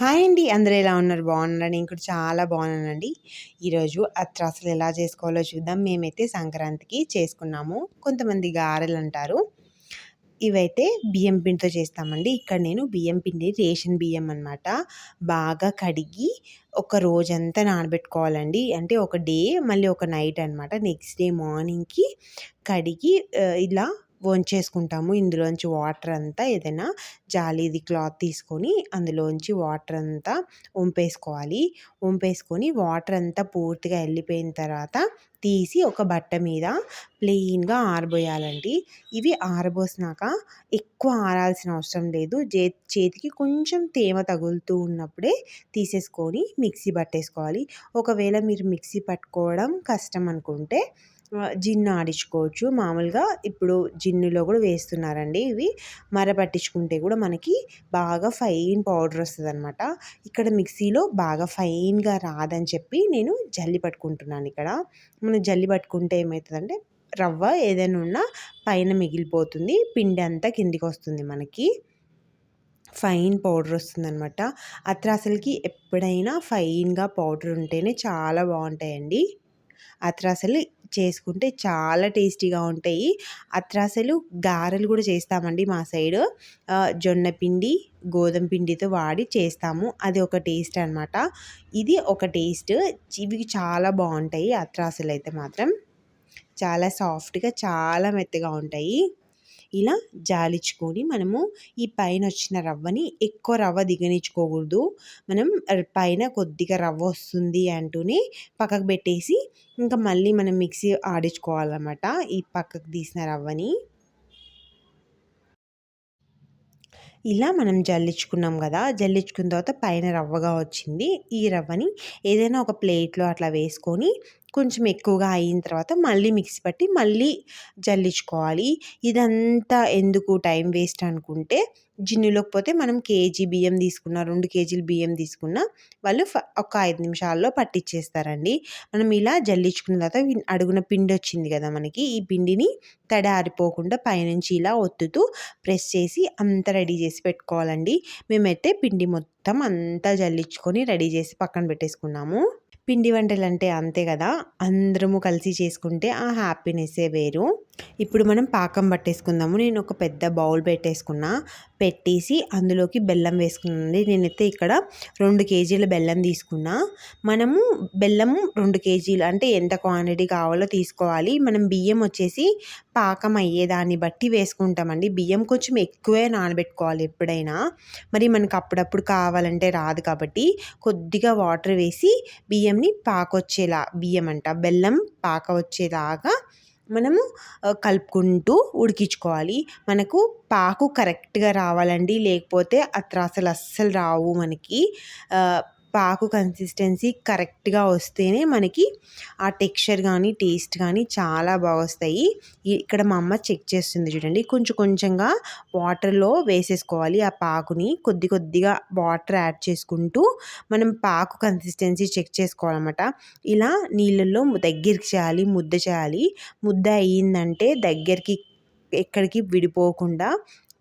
Hi అండి అందరూ ఎలా ఉన్నారు? బాగున్నారా? నేను కూడా చాలా బాగున్నానండి. ఈరోజు అత్రాసులు ఎలా చేసుకోవాలో చూద్దాం. మేమైతే సంక్రాంతికి చేసుకున్నాము. కొంతమంది గారెలు అంటారు. ఇవైతే బియ్యం పిండితో చేస్తామండి. ఇక్కడ నేను బియ్యం పిండి రేషన్ బియ్యం అనమాట బాగా కడిగి ఒక రోజంతా నానబెట్టుకోవాలండి. అంటే ఒక డే మళ్ళీ ఒక నైట్ అనమాట నెక్స్ట్ డే మార్నింగ్కి కడిగి ఇలా వంచేసుకుంటాము. ఇందులోంచి వాటర్ అంతా ఏదైనా జాలీది క్లాత్ తీసుకొని అందులోంచి వాటర్ అంతా వంపేసుకోవాలి. వంపేసుకొని వాటర్ అంతా పూర్తిగా వెళ్ళిపోయిన తర్వాత తీసి ఒక బట్ట మీద ప్లెయిన్గా ఆరబోయాలండి. ఇవి ఆరబోసినాక ఎక్కువ ఆరాల్సిన అవసరం లేదు. చే చేతికి కొంచెం తేమ తగులుతూ ఉన్నప్పుడే తీసేసుకొని మిక్సీ పట్టేసుకోవాలి. ఒకవేళ మీరు మిక్సీ పట్టుకోవడం కష్టం అనుకుంటే జిన్ను ఆడించుకోవచ్చు. మామూలుగా ఇప్పుడు జిన్నులో కూడా వేస్తున్నారండి ఇవి. మర పట్టించుకుంటే కూడా మనకి బాగా ఫైన్ పౌడర్ వస్తుంది అనమాట ఇక్కడ మిక్సీలో బాగా ఫైన్గా రాదని చెప్పి నేను జల్లి పట్టుకుంటున్నాను ఇక్కడ. మనం జల్లి పట్టుకుంటే ఏమవుతుందంటే రవ్వ ఏదైనా ఉన్నా పైన మిగిలిపోతుంది. పిండి అంతా కిందికి వస్తుంది మనకి. ఫైన్ పౌడర్ వస్తుంది అనమాట అసలుకి ఎప్పుడైనా ఫైన్గా పౌడర్ ఉంటేనే చాలా బాగుంటాయండి. అత్రాసలు చేసుకుంటే చాలా టేస్టీగా ఉంటాయి. అత్రాసలు గారెలు కూడా చేస్తామండి మా సైడ్. జొన్న పిండి గోధుమ పిండితో వాడి చేస్తాము. అది ఒక టేస్ట్ అనమాట ఇది ఒక టేస్ట్. ఇవి చాలా బాగుంటాయి అత్రాసలు అయితే మాత్రం. చాలా సాఫ్ట్గా చాలా మెత్తగా ఉంటాయి. ఇలా జాలించుకొని మనము ఈ పైన వచ్చిన రవ్వని ఎక్కువ రవ్వ దిగనిచ్చుకోకూడదు. మనం పైన కొద్దిగా రవ్వ వస్తుంది అంటూనే పక్కకు పెట్టేసి ఇంకా మళ్ళీ మనం మిక్సీ ఆడించుకోవాలన్నమాట ఈ పక్కకు తీసిన రవ్వని. ఇలా మనం జల్లించుకున్నాం కదా జల్లించుకున్న తర్వాత పైన రవ్వగా వచ్చింది. ఈ రవ్వని ఏదైనా ఒక ప్లేట్లో అట్లా వేసుకొని కొంచెం ఎక్కువగా అయిన తర్వాత మళ్ళీ మిక్సీ పట్టి మళ్ళీ జల్లించుకోవాలి. ఇదంతా ఎందుకు టైం వేస్ట్ అనుకుంటే జిన్నులోకి పోతే మనం కేజీ బియ్యం తీసుకున్న రెండు కేజీలు బియ్యం తీసుకున్న వాళ్ళు ఒక ఐదు నిమిషాల్లో పట్టించేస్తారండి మనం ఇలా జల్లించుకున్న తర్వాత అడుగున పిండి వచ్చింది కదా మనకి ఈ పిండిని తడి ఆరిపోకుండా పైనుంచి ఇలా ఒత్తుతూ ప్రెస్ చేసి అంతా రెడీ చేసి పెట్టుకోవాలండి. మేమైతే పిండి మొత్తం అంతా జల్లించుకొని రెడీ చేసి పక్కన పెట్టేసుకున్నాము. పిండి వంటలు అంటే అంతే కదా. అందరము కలిసి చేసుకుంటే ఆ హ్యాపీనెస్సే వేరు. ఇప్పుడు మనం పాకం పట్టేసుకుందాము. నేను ఒక పెద్ద బౌల్ పెట్టేసుకున్నా. పెట్టేసి అందులోకి బెల్లం వేసుకున్నానండి. నేనైతే ఇక్కడ రెండు కేజీల బెల్లం తీసుకున్నా. మనము బెల్లం రెండు కేజీలు అంటే ఎంత క్వాంటిటీ కావాలో తీసుకోవాలి. మనం బియ్యం వచ్చేసి పాకం అయ్యేదాన్ని బట్టి వేసుకుంటామండి. బియ్యం కొంచెం ఎక్కువే నానబెట్టుకోవాలి ఎప్పుడైనా. మరి మనకు అప్పుడప్పుడు కావాలంటే రాదు కాబట్టి కొద్దిగా వాటర్ వేసి బియ్యంని పాకొచ్చేలా బియ్యం అంట బెల్లం పాక వచ్చేలాగా మనము కలుపుకుంటూ ఉడికించుకోవాలి. మనకు పాకు కరెక్ట్గా రావాలండి. లేకపోతే అత్రాసలు అస్సలు రావు మనకి. పాకు కన్సిస్టెన్సీ కరెక్ట్గా వస్తేనే మనకి ఆ టెక్స్చర్ కానీ టేస్ట్ కానీ చాలా బాగా వస్తాయి ఇక్కడ మా అమ్మ చెక్ చేస్తుంది చూడండి. కొంచెం కొంచెంగా వాటర్లో వేసేసుకోవాలి ఆ పాకుని. కొద్ది కొద్దిగా వాటర్ యాడ్ చేసుకుంటూ మనం పాకు కన్సిస్టెన్సీ చెక్ చేసుకోవాలన్నమాట. ఇలా నీళ్ళల్లో దగ్గరికి చేయాలి ముద్ద చేయాలి. ముద్ద అయ్యిందంటే దగ్గరికి ఎక్కడికి విడిపోకుండా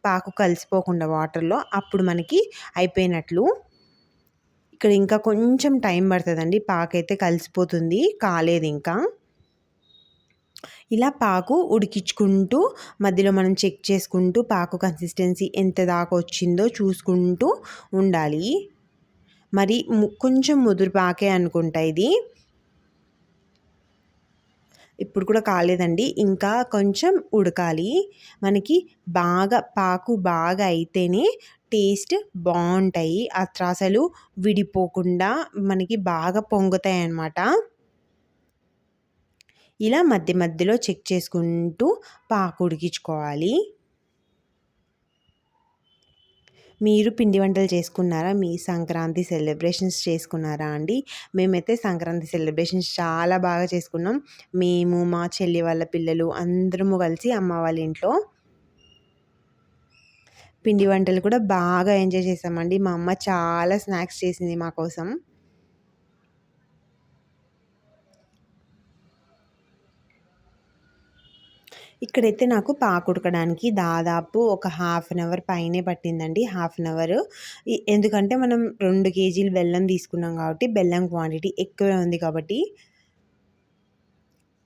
పాకు కలిసిపోకుండా వాటర్లో అప్పుడు మనకి అయిపోయినట్లు ఇక్కడ ఇంకా కొంచెం టైం పడుతుందండి. పాకైతే కలిసిపోతుంది. కాలేదు ఇంకా. ఇలా పాకు ఉడికించుకుంటూ మధ్యలో మనం చెక్ చేసుకుంటూ పాకు కన్సిస్టెన్సీ ఎంత దాకా వచ్చిందో చూసుకుంటూ ఉండాలి. మరి కొంచెం ముదురు పాకే అనుకుంటా ఇది. ఇప్పుడు కూడా కాలేదండి. ఇంకా కొంచెం ఉడకాలి. మనకి బాగా పాకు బాగా అయితేనే టేస్ట్ బాగుంటాయి. ఆ త్రాసలు విడిపోకుండా మనకి బాగా పొంగుతాయి అన్నమాట ఇలా మధ్య మధ్యలో చెక్ చేసుకుంటూ పాకు ఉడికించుకోవాలి. మీరు పిండి వంటలు చేసుకున్నారా? మీ సంక్రాంతి సెలబ్రేషన్స్ చేసుకున్నారా అండి? మేమైతే సంక్రాంతి సెలబ్రేషన్స్ చాలా బాగా చేసుకున్నాం. మేము మా చెల్లి వాళ్ళ పిల్లలు అందరము కలిసి అమ్మ వాళ్ళ ఇంట్లో పిండి వంటలు కూడా బాగా ఎంజాయ్ చేసామండి. మా అమ్మ చాలా స్నాక్స్ చేసింది మా కోసం. ఇక్కడైతే నాకు పాకు ఉడకడానికి దాదాపు ఒక హాఫ్ అన్ అవర్ పైనే పట్టిందండి. Half an hour. ఎందుకంటే మనం రెండు కేజీలు బెల్లం తీసుకున్నాం కాబట్టి బెల్లం క్వాంటిటీ ఎక్కువే ఉంది కాబట్టి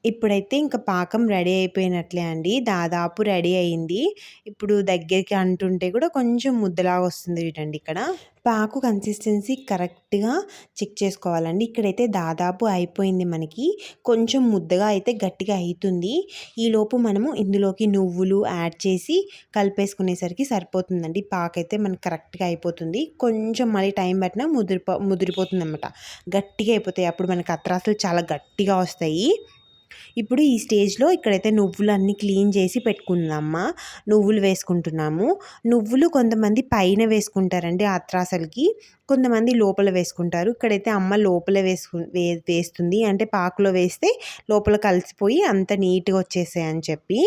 ఇప్పుడైతే ఇంకా పాకం రెడీ అయిపోయినట్లే అండి. దాదాపు రెడీ అయింది. ఇప్పుడు దగ్గరికి అంటుంటే కూడా కొంచెం ముద్దలాగా వస్తుంది చూడండి ఇక్కడ. పాకు కన్సిస్టెన్సీ కరెక్ట్గా చెక్ చేసుకోవాలండి. ఇక్కడైతే దాదాపు అయిపోయింది మనకి. కొంచెం ముద్దగా అయితే గట్టిగా అవుతుంది ఈలోపు మనము ఇందులోకి నువ్వులు యాడ్ చేసి కలిపేసుకునేసరికి సరిపోతుందండి. పాకు అయితే మనకి కరెక్ట్గా అయిపోతుంది. కొంచెం మళ్ళీ టైం పట్టినా ముదిరిపో ముదిరిపోతుంది అనమాట గట్టిగా అయిపోతాయి. అప్పుడు మనకి అత్రాసులు చాలా గట్టిగా వస్తాయి. ఇప్పుడు ఈ స్టేజ్లో ఇక్కడైతే నువ్వులు అన్నీ క్లీన్ చేసి పెట్టుకుందామా? నువ్వులు వేసుకుంటున్నాము. నువ్వులు కొంతమంది పైన వేసుకుంటారండి అత్రాసలకి కొంతమంది లోపల వేసుకుంటారు. ఇక్కడైతే అమ్మ లోపల వేసుకు వే వేస్తుంది. అంటే పాకులో వేస్తే లోపల కలిసిపోయి అంత నీట్గా వచ్చేసాయి అని చెప్పి.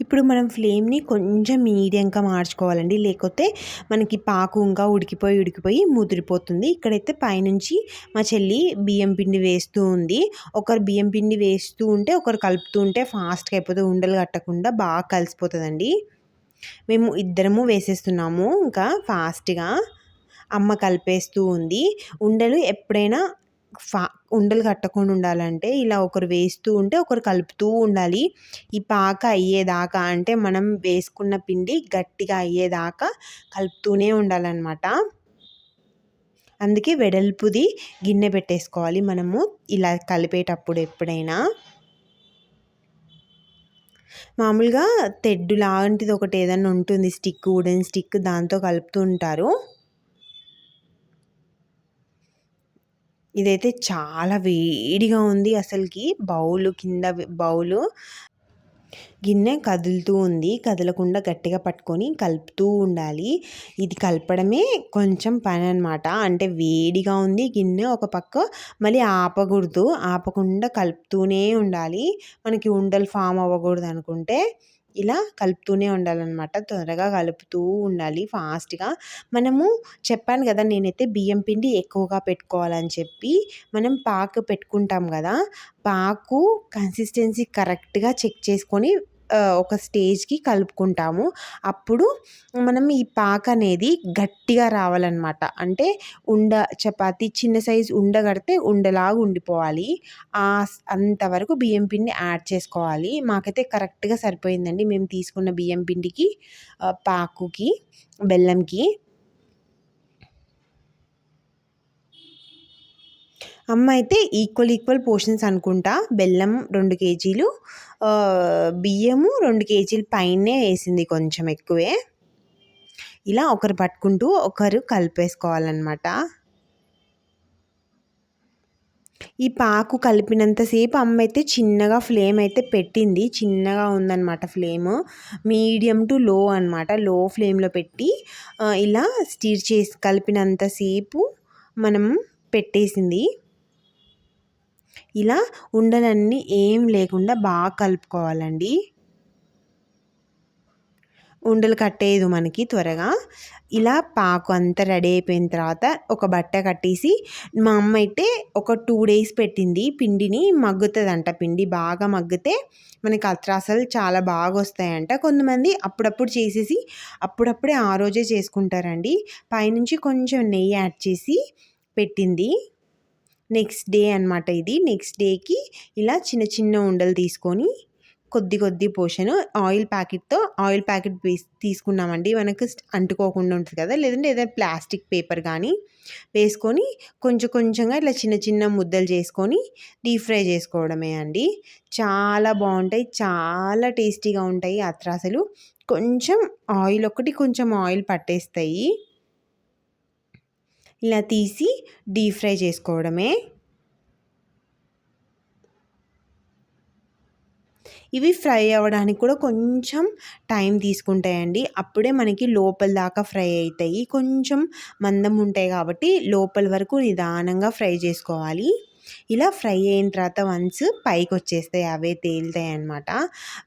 ఇప్పుడు మనం ఫ్లేమ్ని కొంచెం మీడియంగా మార్చుకోవాలండి. లేకపోతే మనకి పాకు ఇంకా ఉడికిపోయి ఉడికిపోయి ముదిరిపోతుంది. ఇక్కడైతే పైనుంచి మా చెల్లి బియ్యం పిండి వేస్తూ ఉంది. ఒకరు బియ్యం పిండి వేస్తూ ఉంటే ఒకరు కలుపుతూ ఉంటే ఫాస్ట్గా అయిపోతే ఉండలు కట్టకుండా బాగా కలిసిపోతుందండి. మేము ఇద్దరము వేసేస్తున్నాము. ఇంకా ఫాస్ట్గా అమ్మ కలిపేస్తూ ఉంది. ఉండలు ఎప్పుడైనా ఫా ఉండలు కట్టకుండా ఉండాలంటే ఇలా ఒకరు వేస్తూ ఉంటే ఒకరు కలుపుతూ ఉండాలి. ఈ పాక అయ్యేదాకా అంటే మనం వేసుకున్న పిండి గట్టిగా అయ్యేదాకా కలుపుతూనే ఉండాలన్నమాట. అందుకే వెడల్పుది గిన్నె పెట్టేసుకోవాలి మనము ఇలా కలిపేటప్పుడు ఎప్పుడైనా. మామూలుగా తెడ్డు లాంటిది ఒకటి ఏదైనా ఉంటుంది స్టిక్ వుడెన్ స్టిక్ దాంతో కలుపుతూ ఉంటారు. ఇదైతే చాలా వేడిగా ఉంది అసలుకి. బౌలు కింద బౌలు గిన్నె కదులుతూ ఉంది. కదలకుండా గట్టిగా పట్టుకొని కలుపుతూ ఉండాలి. ఇది కలపడమే కొంచెం పని అనమాట అంటే వేడిగా ఉంది గిన్నె ఒక పక్క మళ్ళీ ఆపకూడదు. ఆపకుండా కలుపుతూనే ఉండాలి. మనకి ఉండలు ఫామ్ అవ్వకూడదు అనుకుంటే. ఇలా కలుపుతూనే ఉండాలన్నమాట. త్వరగా కలుపుతూ ఉండాలి ఫాస్ట్గా. మనము చెప్పాను కదా నేనైతే బియ్యం పిండి ఎక్కువగా పెట్టుకోవాలని చెప్పి మనం పాకు పెట్టుకుంటాం కదా పాకు కన్సిస్టెన్సీ కరెక్ట్గా చెక్ చేసుకొని ఒక స్టేజ్కి కలుపుకుంటాము. అప్పుడు మనం ఈ పాక అనేది గట్టిగా రావాలన్నమాట. అంటే ఉండ చపాతి చిన్న సైజు ఉండగడితే ఉండలాగా ఉండిపోవాలి. అంతవరకు బియ్యం పిండి యాడ్ చేసుకోవాలి. మాకైతే కరెక్ట్గా సరిపోయిందండి మేము తీసుకున్న బియ్యం పిండికి పాకుకి బెల్లంకి. అమ్మ అయితే ఈక్వల్ ఈక్వల్ పోర్షన్స్ అనుకుంటా. బెల్లం రెండు కేజీలు బియ్యము రెండు కేజీలు పైనే వేసింది కొంచెం ఎక్కువే. ఇలా ఒకరు పట్టుకుంటూ ఒకరు కలిపేసుకోవాలన్నమాట. ఈ పాకు కలిపినంతసేపు అమ్మ అయితే చిన్నగా ఫ్లేమ్ అయితే పెట్టింది. చిన్నగా ఉందన్నమాట ఫ్లేమ్. మీడియం టు లో అనమాట లో ఫ్లేమ్లో పెట్టి ఇలా స్టీర్ చేసి కలిపినంతసేపు మనం పెట్టేసింది. ఇలా ఉండలన్నీ ఏం లేకుండా బాగా కలుపుకోవాలండి. ఉండలు కట్టేయదు మనకి త్వరగా. ఇలా పాకు అంతా రెడీ అయిపోయిన తర్వాత ఒక బట్ట కట్టేసి మా అమ్మ అయితే ఒక టూ డేస్ పెట్టింది పిండిని మగ్గుతుందంట పిండి బాగా మగ్గితే మనకి అత్రాసలు చాలా బాగా వస్తాయంట. కొంతమంది అప్పుడప్పుడు చేసేసి అప్పుడప్పుడే ఆ రోజే చేసుకుంటారండి. పైనుంచి కొంచెం నెయ్యి యాడ్ చేసి పెట్టింది. నెక్స్ట్ డే అనమాట ఇది. నెక్స్ట్ డేకి ఇలా చిన్న చిన్న ఉండలు తీసుకొని కొద్ది కొద్ది పోషన్ ఆయిల్ ప్యాకెట్తో ఆయిల్ ప్యాకెట్ తీసుకున్నామండి. మనకు అంటుకోకుండా ఉంటుంది కదా! లేదంటే ఏదైనా ప్లాస్టిక్ పేపర్ కానీ వేసుకొని కొంచెం కొంచెంగా ఇట్లా చిన్న చిన్న ముద్దలు చేసుకొని డీప్ ఫ్రై చేసుకోవడమే అండి. చాలా బాగుంటాయి. చాలా టేస్టీగా ఉంటాయి అత్రాసలు కొంచెం ఆయిల్ ఒకటి కొంచెం ఆయిల్ పట్టేస్తాయి. ఇలా తీసి డీప్ ఫ్రై చేసుకోవడమే. ఇవి ఫ్రై అవ్వడానికి కూడా కొంచెం టైం తీసుకుంటాయండి. అప్పుడే మనకి లోపల దాకా ఫ్రై అవుతాయి కొంచెం మందం ఉంటాయి కాబట్టి లోపల వరకు నిదానంగా ఫ్రై చేసుకోవాలి. ఇలా ఫ్రై అయిన తర్వాత వన్స్ పైకి వచ్చేస్తాయి అవే తేలుతాయి అన్నమాట.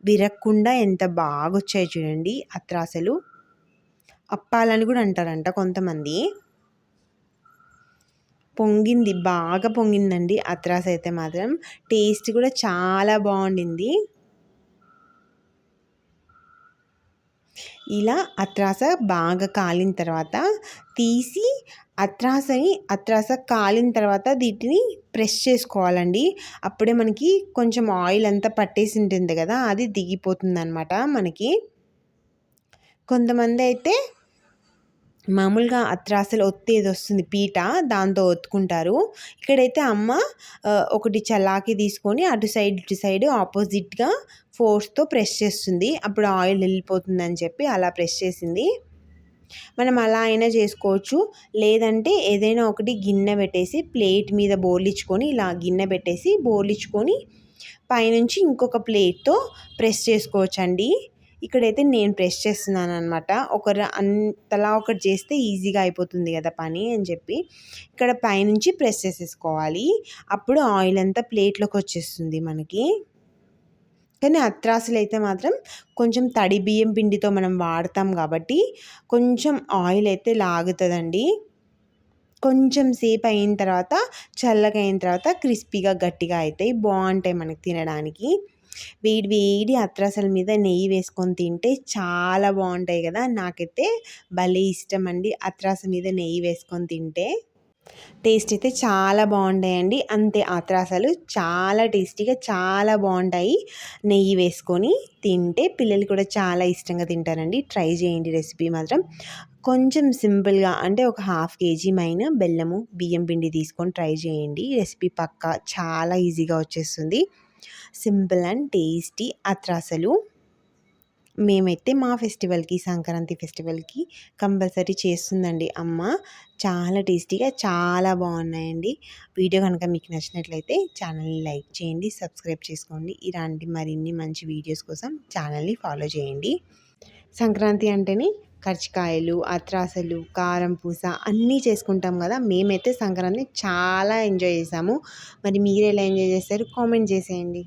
విరక్కుండా ఎంత బాగా వచ్చాయి చూడండి అత్రాసలు. అప్పాలని కూడా అంటారంట కొంతమంది. పొంగింది బాగా పొంగిందండి అత్రాస్ అయితే మాత్రం. టేస్ట్ కూడా చాలా బాగుండింది. ఇలా అత్రాస బాగా కాలిన తర్వాత తీసి అత్రాసని అత్రాస కాలిన తర్వాత దీటిని ప్రెస్ చేసుకోవాలండి. అప్పుడే మనకి కొంచెం ఆయిల్ అంతా పట్టేసి ఉంటుంది కదా అది దిగిపోతుంది మనకి. కొంతమంది అయితే మామూలుగా అత్రాసలు ఒత్తేది వస్తుంది పీట దాంతో ఒత్తుకుంటారు. ఇక్కడైతే అమ్మ ఒకటి చల్లాకి తీసుకొని అటు సైడ్ ఇటు సైడ్ ఆపోజిట్గా ఫోర్స్తో ప్రెస్ చేస్తుంది. అప్పుడు ఆయిల్ వెళ్ళిపోతుందని చెప్పి అలా ప్రెస్ చేసింది. మనం అలా అయినా చేసుకోవచ్చు. లేదంటే ఏదైనా ఒకటి గిన్నె పెట్టేసి ప్లేట్ మీద బోర్లిచ్చుకొని ఇలా గిన్నె పెట్టేసి బోర్లిచ్చుకొని పైనుంచి ఇంకొక ప్లేట్తో ప్రెస్ చేసుకోవచ్చు అండి ఇక్కడైతే నేను ప్రెస్ చేస్తున్నాను అనమాట ఒకరు అంతలా ఒకటి చేస్తే ఈజీగా అయిపోతుంది కదా పని అని చెప్పి ఇక్కడ పైనుంచి ప్రెస్ చేసేసుకోవాలి. అప్పుడు ఆయిల్ అంతా ప్లేట్లోకి వచ్చేస్తుంది మనకి. కానీ అత్రాసులు అయితే మాత్రం కొంచెం తడి బియ్యం పిండితో మనం వాడతాం కాబట్టి కొంచెం ఆయిల్ అయితే లాగుతుందండి. కొంచెం సేపు అయిన తర్వాత చల్లగా అయిన తర్వాత క్రిస్పీగా గట్టిగా అవుతాయి బాగుంటాయి మనకి తినడానికి. వేడి వేడి అత్రసల మీద నెయ్యి వేసుకొని తింటే చాలా బాగుంటాయి కదా. నాకైతే భలే ఇష్టం అండి అత్రాస మీద నెయ్యి వేసుకొని తింటే. టేస్ట్ అయితే చాలా బాగుంటాయండి. అంతే అత్రాసలు చాలా టేస్టీగా చాలా బాగుంటాయి. నెయ్యి వేసుకొని తింటే పిల్లలు కూడా చాలా ఇష్టంగా తింటారండి. ట్రై చేయండి రెసిపీ మాత్రం. కొంచెం సింపుల్గా అంటే ఒక హాఫ్ కేజీ మైన బెల్లము బియ్యం పిండి తీసుకొని ట్రై చేయండి. రెసిపీ పక్కా చాలా ఈజీగా వచ్చేస్తుంది. సింపుల్ అండ్ టేస్టీ అత్రాసలు. మేమైతే మా ఫెస్టివల్కి సంక్రాంతి ఫెస్టివల్కి కంపల్సరీ చేస్తుందండి. అమ్మ చాలా టేస్టీగా చాలా బాగున్నాయండి. వీడియో కనుక మీకు నచ్చినట్లయితే ఛానల్ని లైక్ చేయండి సబ్స్క్రైబ్ చేసుకోండి. ఇలాంటి మరిన్ని మంచి వీడియోస్ కోసం ఛానల్ని ఫాలో చేయండి. సంక్రాంతి అంటేనే కర్చికాయలు అత్రాసలు కారం పూస అన్నీ చేసుకుంటాం కదా. మేమైతే సంక్రాంతి చాలా ఎంజాయ్ చేసాము. మరి మీరు ఎలా ఎంజాయ్ చేస్తారు కామెంట్ చేసేయండి.